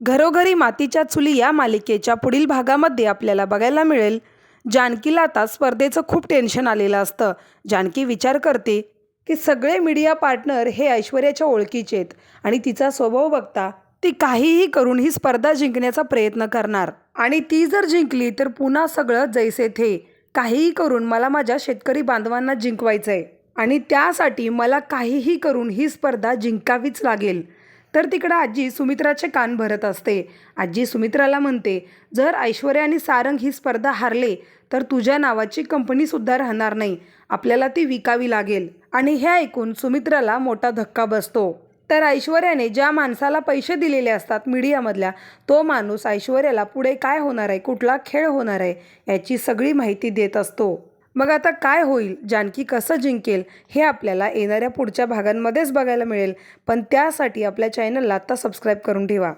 घरोघरी मातीच्या चुली या मालिकेच्या पुढील भागामध्ये आपल्याला बघायला मिळेल. जानकीला आता स्पर्धेचं खूप टेन्शन आलेलं असतं. जानकी विचार करते की सगळे मीडिया पार्टनर हे ऐश्वर्याच्या ओळखीचे आहेत आणि तिचा स्वभाव बघता ती काहीही करून ही स्पर्धा जिंकण्याचा प्रयत्न करणार. आणि ती जर जिंकली तर पुन्हा सगळं जैसे थे. काहीही करून मला माझ्या शेतकरी बांधवांना जिंकवायचं आहे आणि त्यासाठी मला काहीही करून ही स्पर्धा जिंकावीच लागेल. तर तिकडं आजी सुमित्राचे कान भरत असते. आजी सुमित्राला म्हणते जर ऐश्वर्या आणि सारंग ही स्पर्धा हारले तर तुझ्या नावाची कंपनीसुद्धा राहणार नाही. आपल्याला ती विकावी लागेल. आणि हे ऐकून सुमित्राला मोठा धक्का बसतो. तर ऐश्वर्याने ज्या माणसाला पैसे दिलेले असतात मीडियामधल्या तो माणूस ऐश्वर्याला पुढे काय होणार आहे कुठला खेळ होणार आहे याची सगळी माहिती देत असतो. मग आता काय होईल? जानकी कसं जिंकेल? हे आपल्याला येणाऱ्या पुढच्या भागांमध्येच बघायला मिळेल. पण त्यासाठी आपल्या चॅनलला आत्ता सबस्क्राईब करून ठेवा.